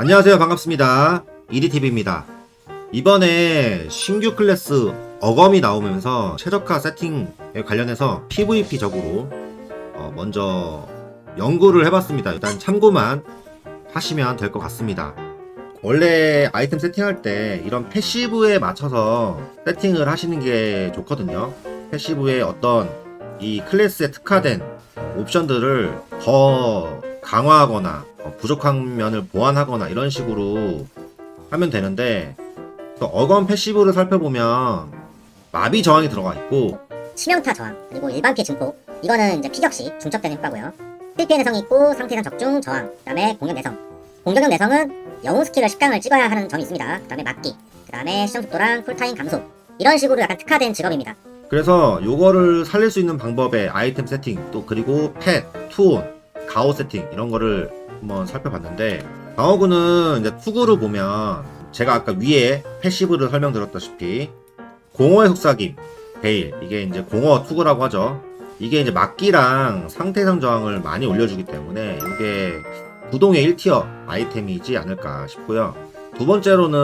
안녕하세요. 반갑습니다. 이리TV입니다. 이번에 신규 클래스 어검이 나오면서 최적화 세팅에 관련해서 PVP적으로 어, 먼저 연구를 해봤습니다. 일단 참고만 하시면 될 것 같습니다. 원래 아이템 세팅할 때 이런 패시브에 맞춰서 세팅을 하시는 게 좋거든요. 패시브에 어떤 이 클래스에 특화된 옵션들을 더 강화하거나 어, 부족한 면을 보완하거나 이런 식으로 하면 되는데 또 어건 패시브를 살펴보면 마비 저항이 들어가 있고 치명타 저항 그리고 일반 피해 증폭. 이거는 이제 피격시 중첩되는 효과고요. 필피해 내성이 있고 상태상 적중 저항. 그 다음에 공격 내성. 공격력 내성은 영웅 스킬을 10강을 찍어야 하는 점이 있습니다. 그 다음에 막기. 그 다음에 시정 속도랑 쿨타임 감소. 이런 식으로 약간 특화된 직업입니다. 그래서 요거를 살릴 수 있는 방법의 아이템 세팅 또 그리고 펫, 투온, 가오 세팅 이런 거를 한번 살펴봤는데 방어구는 이제 투구를 보면 제가 아까 위에 패시브를 설명드렸다시피 공허의 속삭임, 베일 이게 이제 공허 투구라고 하죠. 이게 이제 막기랑 상태상 저항을 많이 올려주기 때문에 이게 부동의 1티어 아이템이지 않을까 싶고요. 두 번째로는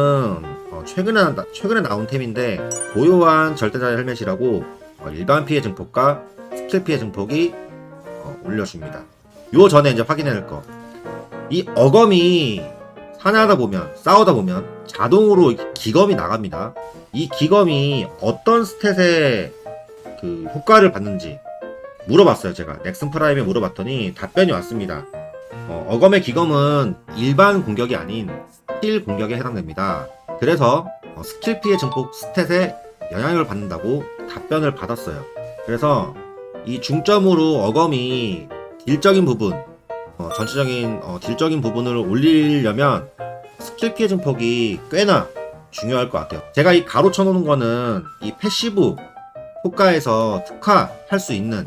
어, 최근에 나- 최근에 나온 템인데 고요한 절대자의 헬멧이라고 어, 일반 피해 증폭과 스킬 피해 증폭이 어, 올려줍니다. 요 전에 이제 확인해야 할 거. 이 어검이 사냥하다 보면 싸우다 보면 자동으로 이 기검이 나갑니다. 이 기검이 어떤 스탯의 그 효과를 받는지 물어봤어요 제가 넥슨 프라임에 물어봤더니 답변이 왔습니다. 어, 어검의 기검은 일반 공격이 아닌 스킬 공격에 해당됩니다. 그래서 어, 스킬 피해 증폭 스탯에 영향을 받는다고 답변을 받았어요. 그래서 이 중점으로 어검이 딜적인 부분, 어, 전체적인 어, 딜적인 부분을 올리려면 스킬 피해 증폭이 꽤나 중요할 것 같아요. 제가 이 가로 쳐 놓은 거는 이 패시브 효과에서 특화할 수 있는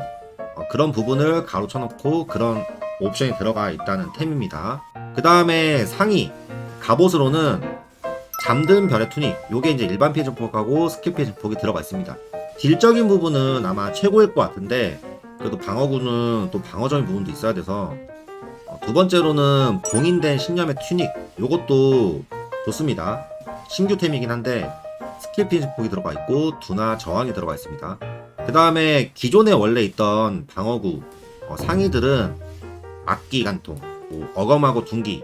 어, 그런 부분을 가로 쳐 놓고 그런 옵션이 들어가 있다는 템입니다. 그 다음에 상의 갑옷으로는 잠든 별의 투닉 요게 이제 일반 피해 증폭하고 스킬 피해 증폭이 들어가 있습니다. 딜적인 부분은 아마 최고일 것 같은데 그래도 방어구는 또 방어적인 부분도 있어야 돼서 어, 두 번째로는 봉인된 신념의 튜닉 요것도 좋습니다. 신규템이긴 한데 스킬 피해 증폭이 들어가 있고 두나 저항이 들어가 있습니다. 그 다음에 기존에 원래 있던 방어구 어, 상의들은 막기 간통, 뭐 어검하고 둔기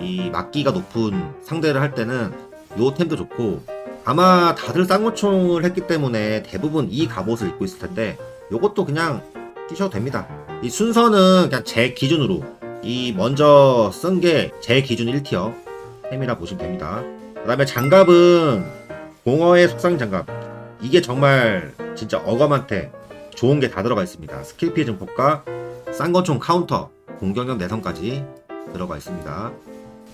이 막기가 높은 상대를 할 때는 요 템도 좋고 아마 다들 쌍무총을 했기 때문에 대부분 이 갑옷을 입고 있을 텐데 요것도 그냥 끼셔도 됩니다. 이 순서는 그냥 제 기준으로 이 먼저 쓴 게 제 기준 1티어 템이라 보시면 됩니다. 그 다음에 장갑은 공허의 속상 장갑 이게 정말 진짜 어검한테 좋은 게 다 들어가 있습니다. 스킬 피해 증폭과 쌍권총 카운터 공격력 내성까지 들어가 있습니다.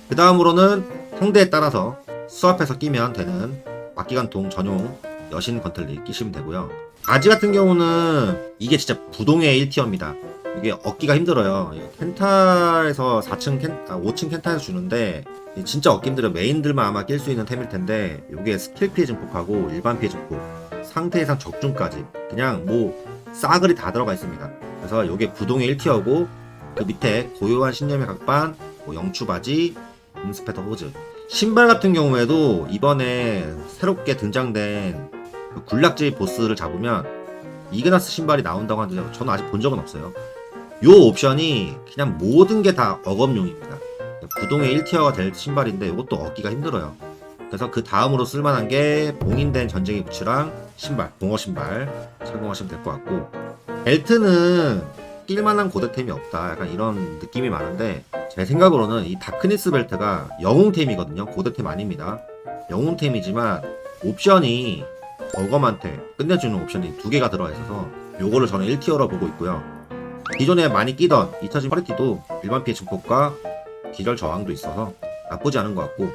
그 다음으로는 상대에 따라서 수압해서 끼면 되는 막기관통 전용 여신 건틀리 끼시면 되고요. 바지 같은 경우는 이게 진짜 부동의 1티어입니다. 이게 얻기가 힘들어요. 켄타에서 4층 켄, 아, 5층 켄타에서 주는데 진짜 얻기 힘들어요. 메인들만 아마 낄 수 있는 템일 텐데 이게 스킬 피해 증폭하고 일반 피해 증폭, 상태 이상 적중까지 그냥 뭐 싸그리 다 들어가 있습니다. 그래서 이게 부동의 1티어고 그 밑에 고요한 신념의 각반, 뭐 영추 바지, 음스페터 호즈. 신발 같은 경우에도 이번에 새롭게 등장된 그 굴락질 보스를 잡으면 이그나스 신발이 나온다고 하는데 저는 아직 본 적은 없어요. 요 옵션이 그냥 모든 게다 어검용입니다. 부동의 1티어가 될 신발인데 이것도 얻기가 힘들어요. 그래서 그 다음으로 쓸만한 게 봉인된 전쟁의 부츠랑 신발, 공어 신발 착용하시면 될 것 같고 벨트는 낄만한 고대템이 없다. 약간 이런 느낌이 많은데 제 생각으로는 이 다크니스 벨트가 영웅템이거든요. 고대템 아닙니다. 영웅템이지만 옵션이 어검한테 끝내주는 옵션이 두 개가 들어가 있어서 요거를 저는 1티어로 보고 있고요. 기존에 많이 끼던 2차진 파리티도 일반 피해 증폭과 기절 저항도 있어서 나쁘지 않은 것 같고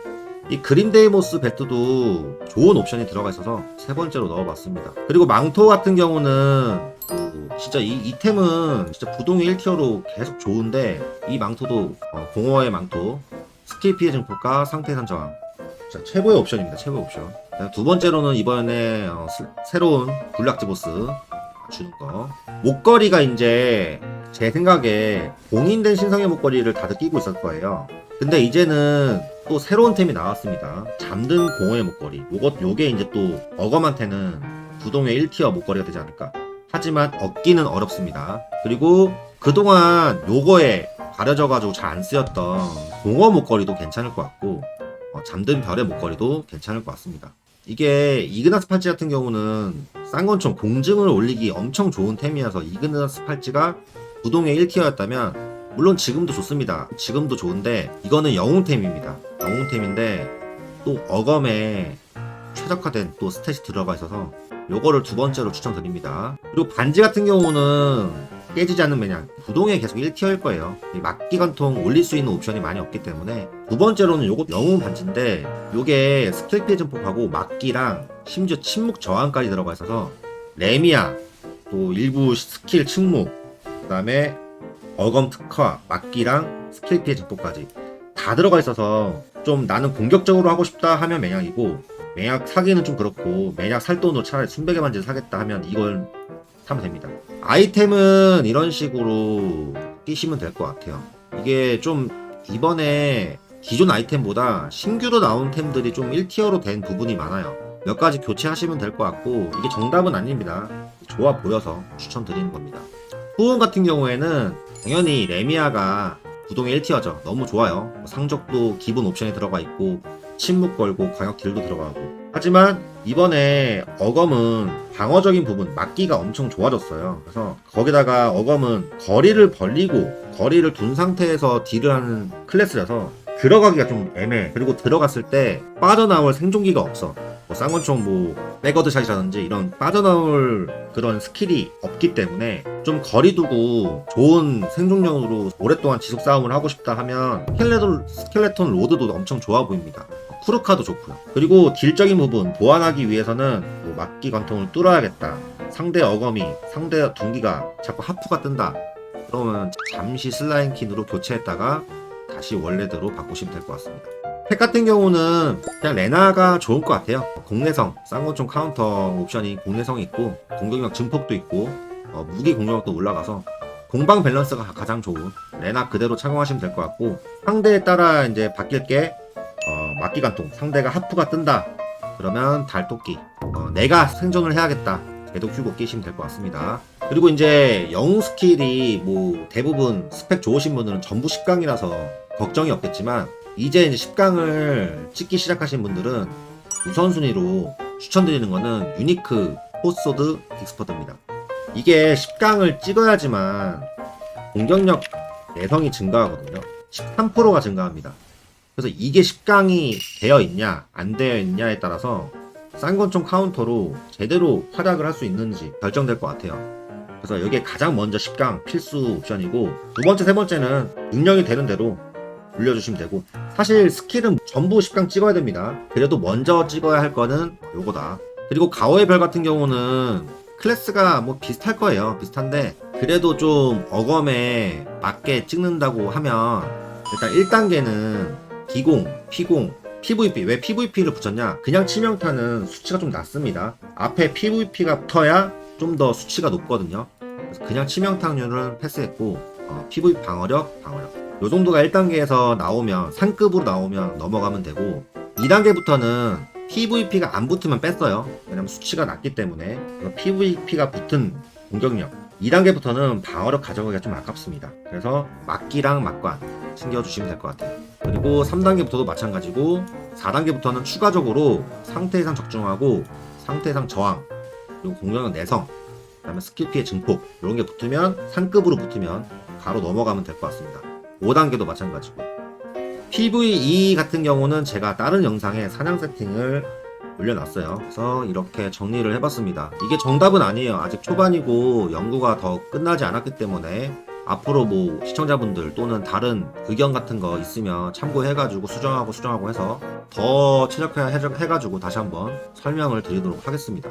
이 그린데이모스 벨트도 좋은 옵션이 들어가 있어서 세 번째로 넣어봤습니다. 그리고 망토 같은 경우는 그 진짜 이, 이 템은 진짜 부동의 1티어로 계속 좋은데 이 망토도 어, 공허의 망토 스킬 피해 증폭과 상태 산 저항 진짜 최고의 옵션입니다. 최고의 옵션. 두 번째로는 이번에 어, 스- 새로운 굴락지 보스 주는 거 목걸이가 이제 제 생각에 공인된 신성의 목걸이를 다들 끼고 있을 거예요. 근데 이제는 또 새로운 템이 나왔습니다. 잠든 공허의 목걸이. 요것, 요게 이제 또 어검한테는 부동의 1티어 목걸이가 되지 않을까. 하지만 얻기는 어렵습니다. 그리고 그동안 요거에 가려져가지고 잘 안 쓰였던 공허 목걸이도 괜찮을 것 같고, 어, 잠든 별의 목걸이도 괜찮을 것 같습니다. 이게 이그나스 팔찌 같은 경우는 쌍권총 공증을 올리기 엄청 좋은 템이어서 이그나스 팔찌가 부동의 1티어였다면 물론 지금도 좋습니다. 지금도 좋은데 이거는 영웅템입니다. 영웅템인데 또 어검에 최적화된 또 스탯이 들어가 있어서 요거를 두 번째로 추천드립니다. 그리고 반지 같은 경우는 깨지지 않는 매냥 부동에 계속 1티어일 거예요. 이 막기 관통 올릴 수 있는 옵션이 많이 없기 때문에 두 번째로는 요거 영웅 반지인데 요게 스킬 피해 증폭하고 막기랑 심지어 침묵 저항까지 들어가 있어서 레미아 또 일부 스킬 침묵 그 다음에 어검 특화 막기랑 스킬 피해 증폭까지 다 들어가 있어서 좀 나는 공격적으로 하고 싶다 하면 맹약이고 맹약 사기는 좀 그렇고 맹약 살 돈으로 차라리 순백의 반지를 사겠다 하면 이걸 사면 됩니다. 아이템은 이런 식으로 끼시면 될 것 같아요. 이게 좀 이번에 기존 아이템보다 신규로 나온 템들이 좀 1티어로 된 부분이 많아요. 몇 가지 교체하시면 될 것 같고 이게 정답은 아닙니다. 좋아 보여서 추천드리는 겁니다. 후원 같은 경우에는 당연히 레미아가 구동의 1티어죠. 너무 좋아요. 상적도 기본 옵션에 들어가 있고 침묵 걸고 광역 딜도 들어가고 하지만 이번에 어검은 방어적인 부분 막기가 엄청 좋아졌어요. 그래서 거기다가 어검은 거리를 벌리고 거리를 둔 상태에서 딜을 하는 클래스라서 들어가기가 좀 애매해. 그리고 들어갔을 때 빠져나올 생존기가 없어. 뭐 쌍권총 뭐 백어드 샷이라든지 이런 빠져나올 그런 스킬이 없기 때문에 좀 거리 두고 좋은 생존력으로 오랫동안 지속 싸움을 하고 싶다 하면 스켈레톤, 스켈레톤 로드도 엄청 좋아 보입니다 쿠르카도 좋고요. 그리고 딜적인 부분 보완하기 위해서는 뭐 막기 관통을 뚫어야겠다. 상대 어검이 상대 둔기가 자꾸 하프가 뜬다. 그러면 잠시 슬라임킨으로 교체했다가 다시 원래대로 바꾸시면 될 것 같습니다. 팩 같은 경우는 그냥 레나가 좋을 것 같아요. 공내성, 쌍권총 카운터 옵션이 공내성이 있고 공격력 증폭도 있고 어, 무기 공격력도 올라가서 공방 밸런스가 가장 좋은 레나 그대로 착용하시면 될 것 같고 상대에 따라 이제 바뀔 게 어, 막기관통 상대가 하프가 뜬다. 그러면 달토끼. 어, 내가 생존을 해야겠다. 계속 휴고 끼시면 될 것 같습니다. 그리고 이제 영웅 스킬이 뭐 대부분 스펙 좋으신 분들은 전부 10강이라서 걱정이 없겠지만 이제 이제 10강을 찍기 시작하신 분들은 우선순위로 추천드리는 거는 유니크 포소드 딕스퍼드입니다. 이게 10강을 찍어야지만 공격력 내성이 증가하거든요. 13%가 증가합니다 그래서 이게 10강이 되어 있냐 안 되어 있냐에 따라서 쌍권총 카운터로 제대로 활약을 할 수 있는지 결정될 것 같아요. 그래서 여기에 가장 먼저 10강 필수 옵션이고 두 번째 세 번째는 능력이 되는 대로 올려주시면 되고 사실 스킬은 전부 10강 찍어야 됩니다. 그래도 먼저 찍어야 할 거는 요거다. 그리고 가오의 별 같은 경우는 클래스가 뭐 비슷할 거예요. 비슷한데 그래도 좀 어검에 맞게 찍는다고 하면 일단 1단계는 기공, 피공, PVP. 왜 PVP를 붙였냐? 그냥 치명타는 수치가 좀 낮습니다. 앞에 PVP가 붙어야 좀 더 수치가 높거든요. 그래서 그냥 치명타률은 패스했고, 어, PVP 방어력, 방어력. 요 정도가 1단계에서 나오면, 상급으로 나오면 넘어가면 되고, 2단계부터는 PVP가 안 붙으면 뺐어요. 왜냐면 수치가 낮기 때문에. PVP가 붙은 공격력. 2단계부터는 방어력 가져가기가 좀 아깝습니다. 그래서 막기랑 막관 챙겨주시면 될 것 같아요. 그리고 3단계부터도 마찬가지고 4단계부터는 추가적으로 상태 이상 적중하고 상태 이상 저항 그리고 공격력 내성 그다음에 스킬 피해 증폭 이런 게 붙으면 상급으로 붙으면 바로 넘어가면 될 것 같습니다. 5단계도 마찬가지고 PVE 같은 경우는 제가 다른 영상에 사냥 세팅을 올려놨어요. 그래서 이렇게 정리를 해봤습니다. 이게 정답은 아니에요. 아직 초반이고 연구가 더 끝나지 않았기 때문에 앞으로 뭐 시청자분들 또는 다른 의견 같은 거 있으면 참고해가지고 수정하고 수정하고 해서 더 최적화 해가지고 다시 한번 설명을 드리도록 하겠습니다.